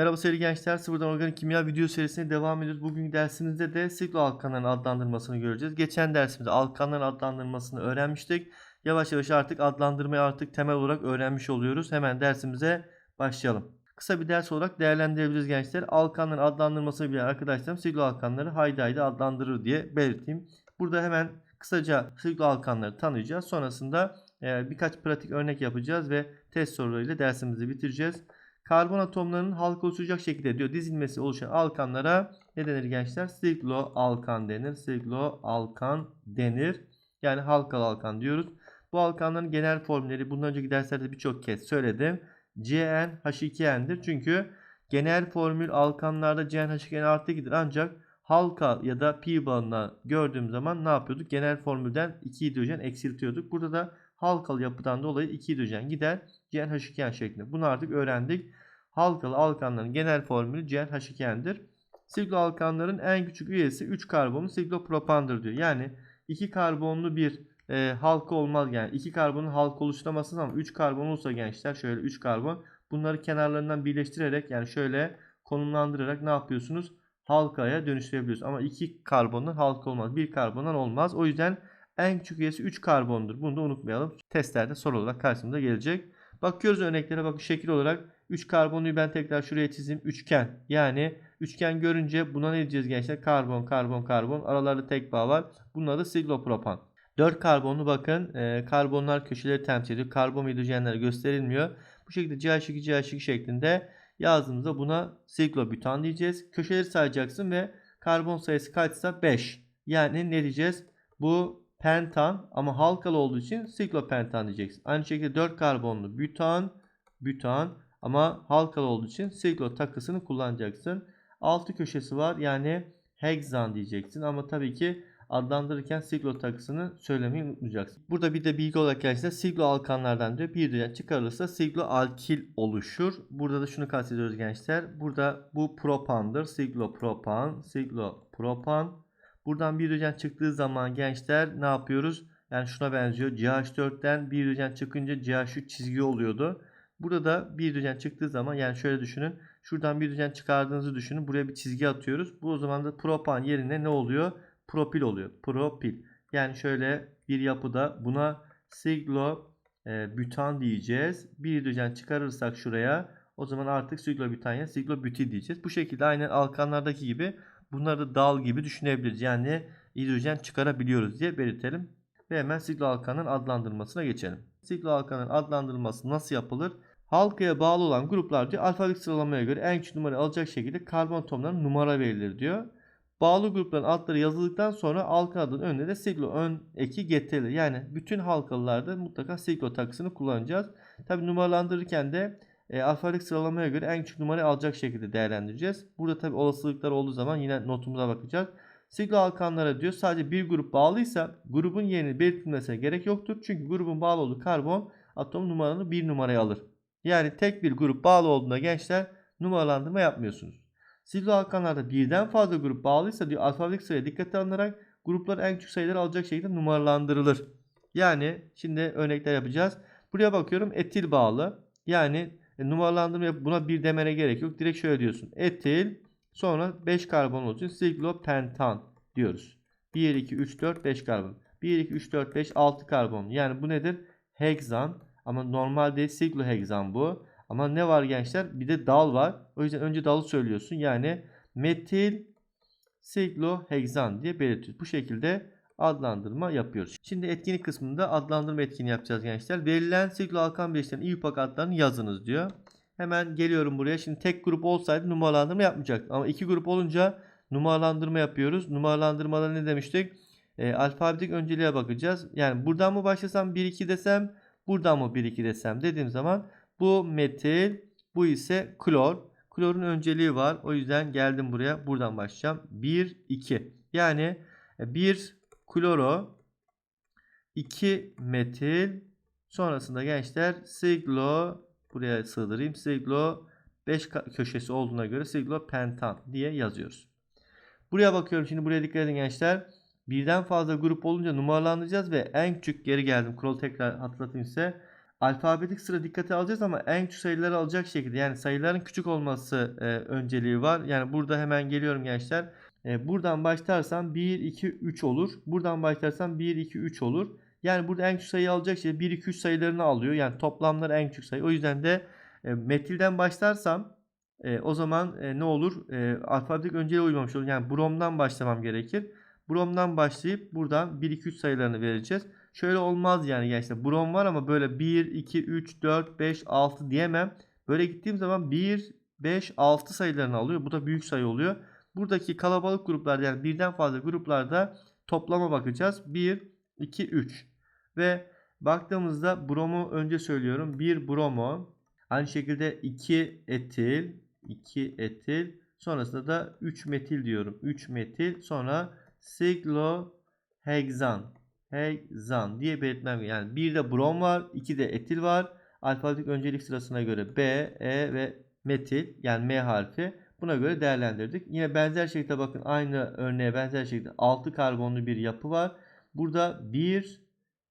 Merhaba sevgili gençler, Sıfırdan Organik Kimya video serisine devam ediyoruz. Bugünkü dersimizde de siklo alkanların adlandırmasını göreceğiz. Geçen dersimizde alkanların adlandırmasını öğrenmiştik. Yavaş yavaş artık adlandırmayı artık temel olarak öğrenmiş oluyoruz. Hemen dersimize başlayalım. Kısa bir ders olarak değerlendirebiliriz gençler. Alkanların adlandırmasını bilen arkadaşlarım siklo alkanları haydi haydi adlandırır diye belirteyim. Burada hemen kısaca siklo alkanları tanıyacağız. Sonrasında birkaç pratik örnek yapacağız ve test sorularıyla dersimizi bitireceğiz. Karbon atomlarının halka oluşacak şekilde diyor dizilmesi oluşan alkanlara ne denir gençler? Siklo alkan denir. Siklo alkan denir. Yani halkalı alkan diyoruz. Bu alkanların genel formülleri bundan önceki derslerde birçok kez söyledim. CnH2n'dir. Çünkü genel formül alkanlarda CnH2n artı 2'dir. Ancak halka ya da pi bağına gördüğüm zaman ne yapıyorduk? Genel formülden 2 hidrojen eksiltiyorduk. Burada da halkalı yapıdan dolayı 2 hidrojen gider. CnH2n şeklinde. Bunu artık öğrendik. Halkalı alkanların genel formülü CnH2n'dir. Siklo alkanların en küçük üyesi 3 karbonlu siklopropandır diyor. Yani 2 karbonlu bir e, halka olmaz yani 2 karbonun halka oluşturamazsınız ama 3 karbon olsa gençler şöyle 3 karbon bunları kenarlarından birleştirerek yani şöyle konumlandırarak ne yapıyorsunuz? Halkaya dönüştürebiliyorsunuz. Ama 2 karbondan halka olmaz. 1 karbondan olmaz. O yüzden en küçük üyesi 3 karbondur. Bunu da unutmayalım. Testlerde soru olarak karşımıza gelecek. Bakıyoruz örneklere bakın şekil olarak 3 karbonluyu ben tekrar şuraya çizeyim. Üçgen. Yani üçgen görünce buna ne diyeceğiz gençler? Karbon, karbon, karbon. Aralarda tek bağ var. Bunun adı siklopropan. 4 karbonlu bakın e, karbonlar köşeleri temsil ediyor. Karbon hidrojenler gösterilmiyor. Bu şekilde CH2 CH2 şeklinde yazdığımızda buna siklobutan diyeceğiz. Köşeleri sayacaksın ve karbon sayısı kaçsa 5. Yani ne diyeceğiz? Bu pentan ama halkalı olduğu için siklopentan diyeceksin. Aynı şekilde 4 karbonlu butan, butan ama halkalı olduğu için siklo takısını kullanacaksın. 6 köşesi var yani hexan diyeceksin ama tabii ki adlandırırken siklo takısını söylemeyi unutmayacaksın. Burada bir de bilgi olarak gerçekten siklo alkanlardan diyor bir hidrojen çıkarılırsa siklo alkil oluşur. Burada da şunu kastediyoruz gençler. Burada bu propandır. Siklo propan, siklo propan. Buradan bir hidrojen çıktığı zaman gençler ne yapıyoruz? Yani şuna benziyor. CH4'ten bir hidrojen çıkınca CH3 çizgi oluyordu. Burada da bir hidrojen çıktığı zaman yani şöyle düşünün. Şuradan bir hidrojen çıkardığınızı düşünün. Buraya bir çizgi atıyoruz. Bu o zaman da propan yerine ne oluyor? Propil oluyor. Propil. Yani şöyle bir yapıda buna siglo e, bütan diyeceğiz. Bir hidrojen çıkarırsak şuraya o zaman artık siglobütanya siglobutil diyeceğiz. Bu şekilde aynen alkanlardaki gibi bunları da dal gibi düşünebiliriz. Yani hidrojen çıkarabiliyoruz diye belirtelim. Ve hemen siglo alkanın adlandırmasına geçelim. Siglo alkanın adlandırılması nasıl yapılır? Halkaya bağlı olan gruplar diyor alfabetik sıralamaya göre en küçük numarayı alacak şekilde karbon atomlarına numara verilir diyor. Bağlı grupların altları yazıldıktan sonra halka adının önüne de siglo ön eki getirilir. Yani bütün halkalılarda mutlaka siglo takısını kullanacağız. Tabi numaralandırırken de e, alfabetik sıralamaya göre en küçük numarayı alacak şekilde değerlendireceğiz. Burada tabi olasılıklar olduğu zaman yine notumuza bakacağız. Siglo alkanlara diyor sadece bir grup bağlıysa grubun yerini belirtilmesine gerek yoktur. Çünkü grubun bağlı olduğu karbon atom numaranı bir numaraya alır. Yani tek bir grup bağlı olduğunda gençler numaralandırma yapmıyorsunuz. Siglo alkanlarda birden fazla grup bağlıysa diyor alfabetik sıraya dikkate alınarak gruplar en küçük sayıları alacak şekilde numaralandırılır. Yani şimdi örnekler yapacağız. Buraya bakıyorum etil bağlı. Yani numaralandırma yap buna bir demene gerek yok. Direkt şöyle diyorsun. Etil sonra 5 karbon olduğu için siglopentan diyoruz. 1, 2, 3, 4, 5 karbon. 1, 2, 3, 4, 5, 6 karbon. Yani bu nedir? Hexan. Ama normalde siklohexan bu. Ama ne var gençler? Bir de dal var. O yüzden önce dalı söylüyorsun. Yani metil siklohexan diye belirtiyoruz. Bu şekilde adlandırma yapıyoruz. Şimdi etkinlik kısmında adlandırma etkinliği yapacağız gençler. Verilen sikloalkan bileşiklerin İUPAC adlarını yazınız diyor. Hemen geliyorum buraya. Şimdi tek grup olsaydı numaralandırma yapmayacaktık. Ama iki grup olunca numaralandırma yapıyoruz. Numaralandırmada ne demiştik? E, alfabetik önceliğe bakacağız. Yani buradan mı başlasam 1-2 desem buradan mı 1-2 desem dediğim zaman bu metil bu ise klor. Klorun önceliği var. O yüzden geldim buraya. Buradan başlayacağım. 1-2. Yani 1 kloro 2 metil sonrasında gençler siglo buraya sığdırayım. Siglo 5 köşesi olduğuna göre siglo pentan diye yazıyoruz. Buraya bakıyorum. Şimdi buraya dikkat edin gençler. Birden fazla grup olunca numaralandıracağız ve en küçük geri geldim. Kurulu tekrar hatırlatayım size. alfabetik sıra dikkate alacağız ama en küçük sayıları alacak şekilde yani sayıların küçük olması e, önceliği var. Yani burada hemen geliyorum gençler. E, buradan başlarsam 1, 2, 3 olur. Buradan başlarsam 1, 2, 3 olur. Yani burada en küçük sayı alacak şey 1, 2, 3 sayılarını alıyor. Yani toplamlar en küçük sayı. O yüzden de e, metilden başlarsam e, o zaman e, ne olur? E, alfabetik önceliğe uymamış olur. Yani bromdan başlamam gerekir. Bromdan başlayıp buradan 1, 2, 3 sayılarını vereceğiz. Şöyle olmaz yani gençler. Brom var ama böyle 1, 2, 3, 4, 5, 6 diyemem. Böyle gittiğim zaman 1, 5, 6 sayılarını alıyor. Bu da büyük sayı oluyor. Buradaki kalabalık gruplarda yani birden fazla gruplarda toplama bakacağız. 1, 2, 3. Ve baktığımızda bromu önce söylüyorum. 1 bromo. Aynı şekilde 2 etil. 2 etil. Sonrasında da 3 metil diyorum. 3 metil. Sonra sikloheksan. Heksan diye belirtmem. Yani bir de brom var. 2 de etil var. Alfabetik öncelik sırasına göre B, E ve metil yani M harfi. Buna göre değerlendirdik. Yine benzer şekilde bakın aynı örneğe benzer şekilde 6 karbonlu bir yapı var. Burada 1,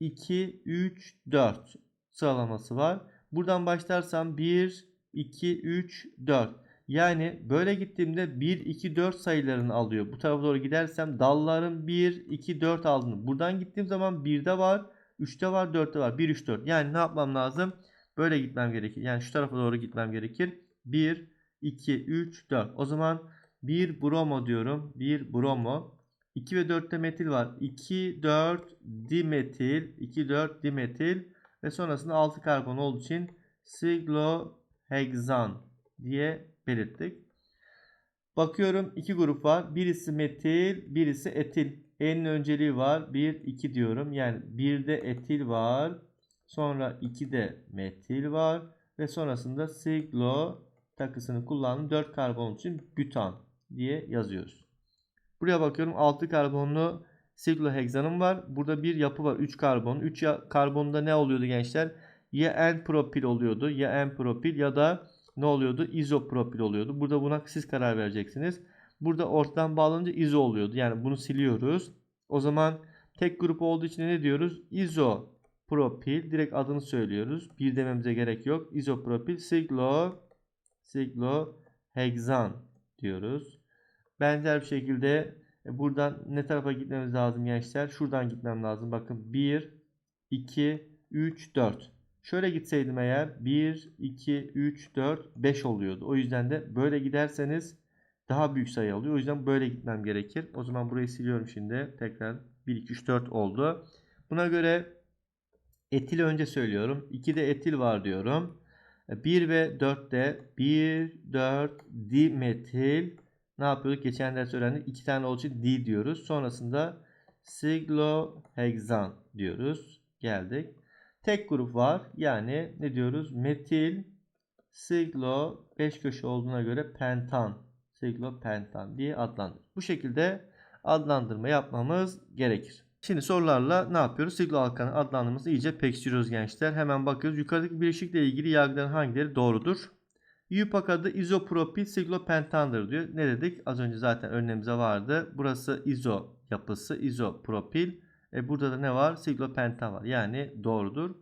2, 3, 4 sıralaması var. Buradan başlarsam 1, 2, 3, 4. Yani böyle gittiğimde 1, 2, 4 sayılarını alıyor. Bu tarafa doğru gidersem dalların 1, 2, 4 aldığını. Buradan gittiğim zaman 1'de var, 3'te var, 4'te var. 1, 3, 4. Yani ne yapmam lazım? Böyle gitmem gerekir. Yani şu tarafa doğru gitmem gerekir. 1, 2, 3, 4. O zaman 1 bromo diyorum. 1 bromo. 2 ve 4'te metil var. 2, 4 dimetil. 2, 4 dimetil. Ve sonrasında 6 karbon olduğu için sikloheksan diye belirttik. Bakıyorum iki grup var. Birisi metil, birisi etil. En önceliği var. 1, 2 diyorum. Yani 1'de etil var. Sonra 2'de metil var. Ve sonrasında siklo takısını kullandım. 4 karbon için bütan diye yazıyoruz. Buraya bakıyorum 6 karbonlu sikloheksanım var. Burada bir yapı var 3 karbon. 3 karbonda ne oluyordu gençler? Ya en propil oluyordu ya en propil ya da ne oluyordu? İzopropil oluyordu. Burada buna siz karar vereceksiniz. Burada ortadan bağlanınca izo oluyordu. Yani bunu siliyoruz. O zaman tek grup olduğu için ne diyoruz? İzopropil. Direkt adını söylüyoruz. Bir dememize gerek yok. İzopropil siklo sikloheksan diyoruz. Benzer bir şekilde e, buradan ne tarafa gitmemiz lazım gençler? Şuradan gitmem lazım. Bakın 1, 2, 3, 4. Şöyle gitseydim eğer 1, 2, 3, 4, 5 oluyordu. O yüzden de böyle giderseniz daha büyük sayı alıyor. O yüzden böyle gitmem gerekir. O zaman burayı siliyorum şimdi. Tekrar 1, 2, 3, 4 oldu. Buna göre etil önce söylüyorum. 2'de etil var diyorum. 1 ve 4'te 1, 4 dimetil ne yapıyorduk? Geçen ders öğrendik. 2 tane olduğu için di diyoruz. Sonrasında sikloheksan diyoruz. Geldik. Tek grup var. Yani ne diyoruz? Metil siglo 5 köşe olduğuna göre pentan. Siglopentan diye adlandır. Bu şekilde adlandırma yapmamız gerekir. Şimdi sorularla ne yapıyoruz? Siglo alkanı adlandırması iyice pekiştiriyoruz gençler. Hemen bakıyoruz. Yukarıdaki bileşikle ilgili yargıların hangileri doğrudur? UPAC adı izopropil siklopentandır diyor. Ne dedik? Az önce zaten örneğimize vardı. Burası izo yapısı izopropil. E burada da ne var? Siklopentan var. Yani doğrudur.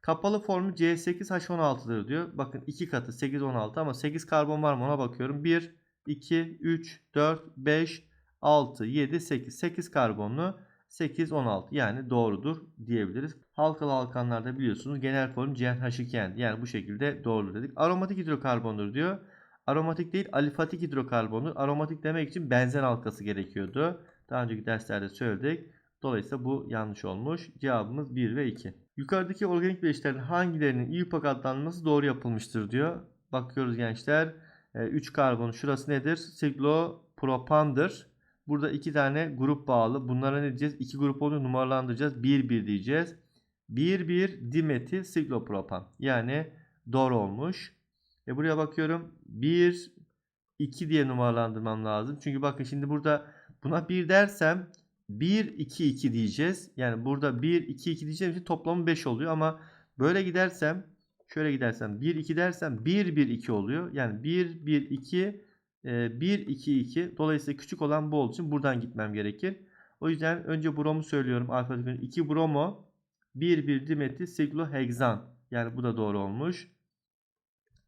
Kapalı formu C8H16'dır diyor. Bakın iki katı 816 ama 8 karbon var mı ona bakıyorum. 1, 2, 3, 4, 5, 6, 7, 8. 8 karbonlu 8, 16 yani doğrudur diyebiliriz. Halkalı alkanlarda biliyorsunuz genel form CnH2n yani bu şekilde doğrudur dedik. Aromatik hidrokarbondur diyor. Aromatik değil alifatik hidrokarbondur. Aromatik demek için benzen halkası gerekiyordu. Daha önceki derslerde söyledik. Dolayısıyla bu yanlış olmuş. Cevabımız 1 ve 2. Yukarıdaki organik bileşiklerin hangilerinin İUPAC adlanması doğru yapılmıştır diyor. Bakıyoruz gençler. 3 karbon şurası nedir? Siklopropandır. Burada iki tane grup bağlı. Bunlara ne diyeceğiz? İki grup oluyor numaralandıracağız. 1 1 diyeceğiz. 1 1 dimetil siklopropan. Yani doğru olmuş. E buraya bakıyorum. 1 2 diye numaralandırmam lazım. Çünkü bakın şimdi burada buna 1 dersem 1 2 2 diyeceğiz. Yani burada 1 2 2 diyeceğim için toplamı 5 oluyor ama böyle gidersem şöyle gidersem 1 2 dersem 1 1 2 oluyor. Yani 1 1 2 1 2 2 dolayısıyla küçük olan bu olduğu için buradan gitmem gerekir. O yüzden önce bromu söylüyorum alfabetik 2 bromo 1 1 dimetil sikloheksan Yani bu da doğru olmuş.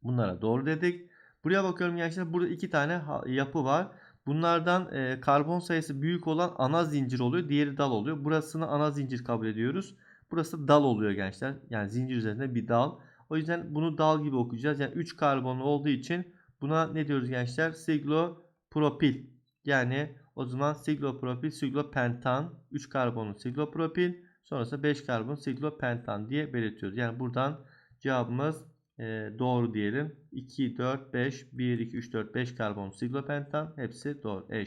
Bunlara doğru dedik. Buraya bakıyorum gençler. Burada iki tane yapı var. Bunlardan e, karbon sayısı büyük olan ana zincir oluyor. Diğeri dal oluyor. Burasını ana zincir kabul ediyoruz. Burası dal oluyor gençler. Yani zincir üzerinde bir dal. O yüzden bunu dal gibi okuyacağız. Yani 3 karbonlu olduğu için buna ne diyoruz gençler? Siglopropil. Yani o zaman siglopropil, siglopentan, 3 karbonlu siglopropil, sonrasında 5 karbon siglopentan diye belirtiyoruz. Yani buradan cevabımız e, doğru diyelim. 2, 4, 5, 1, 2, 3, 4, 5 karbon siglopentan hepsi doğru. E.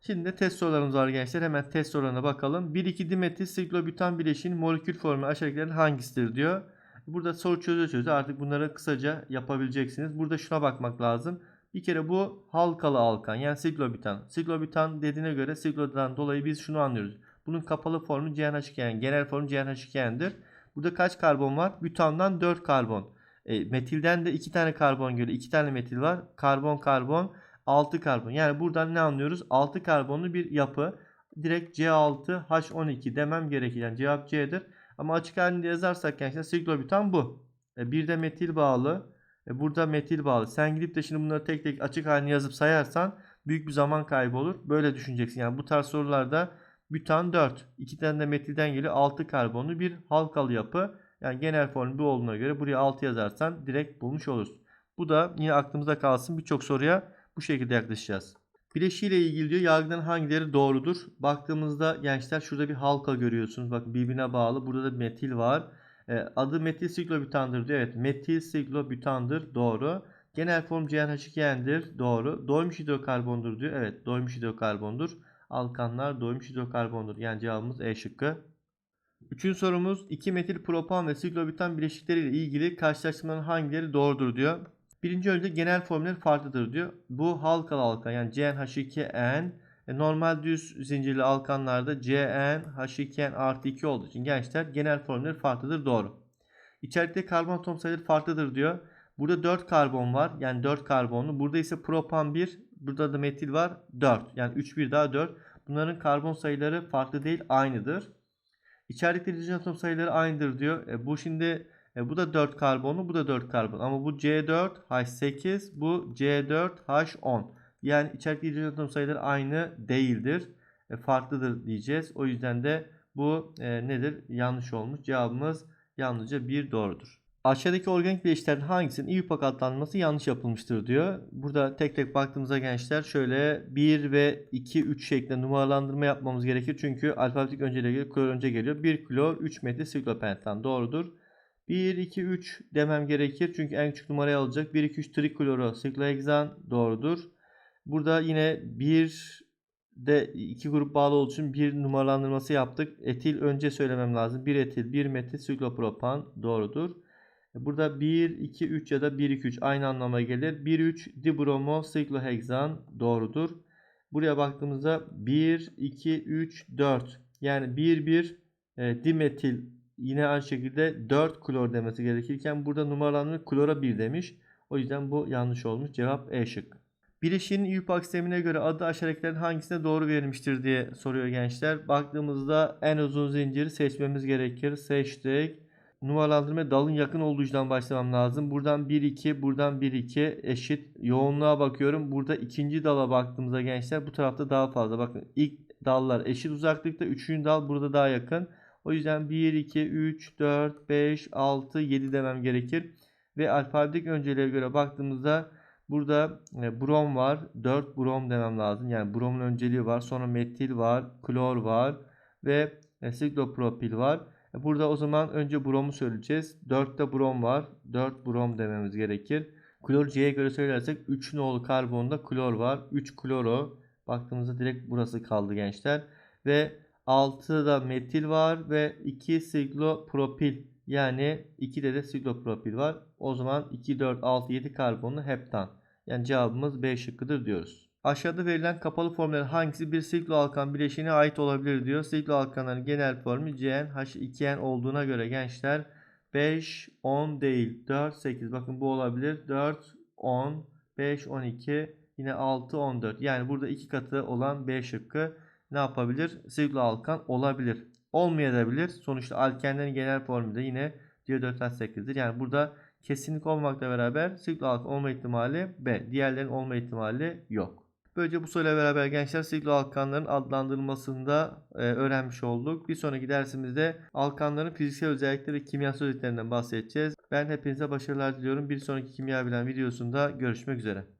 Şimdi de test sorularımız var gençler. Hemen test sorularına bakalım. 1,2 dimetil siklobutan bileşiğinin molekül formu aşağıdakilerin hangisidir diyor. Burada soru çöze çöze artık bunları kısaca yapabileceksiniz. Burada şuna bakmak lazım. Bir kere bu halkalı alkan yani siklobutan. Siklobutan dediğine göre siklodan dolayı biz şunu anlıyoruz. Bunun kapalı formu CnH2n, genel formu CnH2n'dir. Burada kaç karbon var? Butandan 4 karbon. E, metilden de 2 tane karbon geliyor. 2 tane metil var. Karbon karbon 6 karbon. Yani buradan ne anlıyoruz? 6 karbonlu bir yapı. Direkt C6H12 demem gerekir. Yani cevap C'dir. Ama açık halinde yazarsak gençler siklobutan bu. E, bir de metil bağlı. E, burada metil bağlı. Sen gidip de şimdi bunları tek tek açık halini yazıp sayarsan büyük bir zaman kaybı olur. Böyle düşüneceksin. Yani bu tarz sorularda butan 4. 2 tane de metilden geliyor. 6 karbonlu bir halkalı yapı. Yani genel form bu olduğuna göre buraya 6 yazarsan direkt bulmuş olursun. Bu da yine aklımızda kalsın. Birçok soruya bu şekilde yaklaşacağız. Bileşiğiyle ilgili diyor yargıdan hangileri doğrudur? Baktığımızda gençler şurada bir halka görüyorsunuz. Bakın birbirine bağlı. Burada da metil var. E, adı metil siklobutandır diyor. Evet metil siklobutandır. Doğru. Genel form CnH2n'dir. Doğru. Doymuş hidrokarbondur diyor. Evet doymuş hidrokarbondur. Alkanlar doymuş hidrokarbondur. Yani cevabımız E şıkkı. Üçüncü sorumuz 2 metil propan ve siklobutan bileşikleriyle ilgili karşılaştırmaların hangileri doğrudur diyor. Birinci önce genel formülleri farklıdır diyor. Bu halkalı alkan yani CnH2n e, normal düz zincirli alkanlarda CnH2n artı 2 olduğu için gençler genel formülleri farklıdır doğru. İçerikte karbon atom sayıları farklıdır diyor. Burada 4 karbon var yani 4 karbonlu. Burada ise propan 1 burada da metil var 4 yani 3 1 daha 4. Bunların karbon sayıları farklı değil aynıdır. İçerdeki hidrojen atom sayıları aynıdır diyor. E, bu şimdi e, bu da 4 karbonlu, bu da 4 karbon. Ama bu C4H8, bu C4H10. Yani içerdeki hidrojen atom sayıları aynı değildir. E, farklıdır diyeceğiz. O yüzden de bu e, nedir? Yanlış olmuş. Cevabımız yalnızca 1 doğrudur. Aşağıdaki organik bileşiklerin hangisinin İUPAC adlandırması yanlış yapılmıştır diyor. Burada tek tek baktığımızda gençler şöyle 1 ve 2, 3 şeklinde numaralandırma yapmamız gerekir. Çünkü alfabetik önceliğe göre klor önce geliyor. 1 klor 3 metil siklopentan doğrudur. 1, 2, 3 demem gerekir. Çünkü en küçük numarayı alacak. 1, 2, 3 trikloro sikloheksan doğrudur. Burada yine 1 de iki grup bağlı olduğu için bir numaralandırması yaptık. Etil önce söylemem lazım. 1 etil, 1 metil siklopropan doğrudur. Burada 1, 2, 3 ya da 1, 2, 3 aynı anlama gelir. 1, 3 dibromo sikloheksan doğrudur. Buraya baktığımızda 1, 2, 3, 4 yani 1, 1 e, dimetil yine aynı şekilde 4 klor demesi gerekirken burada numaralandırma klora 1 demiş. O yüzden bu yanlış olmuş. Cevap E şık. Bileşiğin İUPAC sistemine göre adı aşağıdakilerin hangisine doğru verilmiştir diye soruyor gençler. Baktığımızda en uzun zinciri seçmemiz gerekir. Seçtik. Numaralandırma dalın yakın olduğu yüzden başlamam lazım. Buradan 1 2, buradan 1 2 eşit. Yoğunluğa bakıyorum. Burada ikinci dala baktığımızda gençler bu tarafta daha fazla. Bakın ilk dallar eşit uzaklıkta. Üçüncü dal burada daha yakın. O yüzden 1 2 3 4 5 6 7 demem gerekir. Ve alfabetik önceliğe göre baktığımızda burada e, brom var. 4 brom demem lazım. Yani bromun önceliği var. Sonra metil var, klor var ve e, siklopropil var. E, Burada o zaman önce bromu söyleyeceğiz. 4'te brom var. 4 brom dememiz gerekir. Klor C'ye göre söylersek 3 nolu karbonda klor var. 3 kloro. Baktığımızda direkt burası kaldı gençler. Ve 6'da metil var ve 2 siklopropil. Yani 2'de de siklopropil var. O zaman 2, 4, 6, 7 karbonlu heptan. Yani cevabımız B şıkkıdır diyoruz. Aşağıda verilen kapalı formların hangisi bir sikloalkan bileşiğine ait olabilir diyor. Sikloalkanların genel formu CnH2n olduğuna göre gençler 5, 10 değil 4, 8 bakın bu olabilir. 4, 10, 5, 12 yine 6, 14 yani burada iki katı olan B şıkkı ne yapabilir? Sikloalkan olabilir. Olmayabilir. Sonuçta alkenlerin genel formu da yine C4H8'dir. Yani burada kesinlik olmakla beraber siklo alkan olma ihtimali B. Diğerlerinin olma ihtimali yok. Böylece bu soruyla beraber gençler siklo alkanların adlandırılmasını da e, öğrenmiş olduk. Bir sonraki dersimizde alkanların fiziksel özellikleri ve kimyasal özelliklerinden bahsedeceğiz. Ben hepinize başarılar diliyorum. Bir sonraki kimya bilen videosunda görüşmek üzere.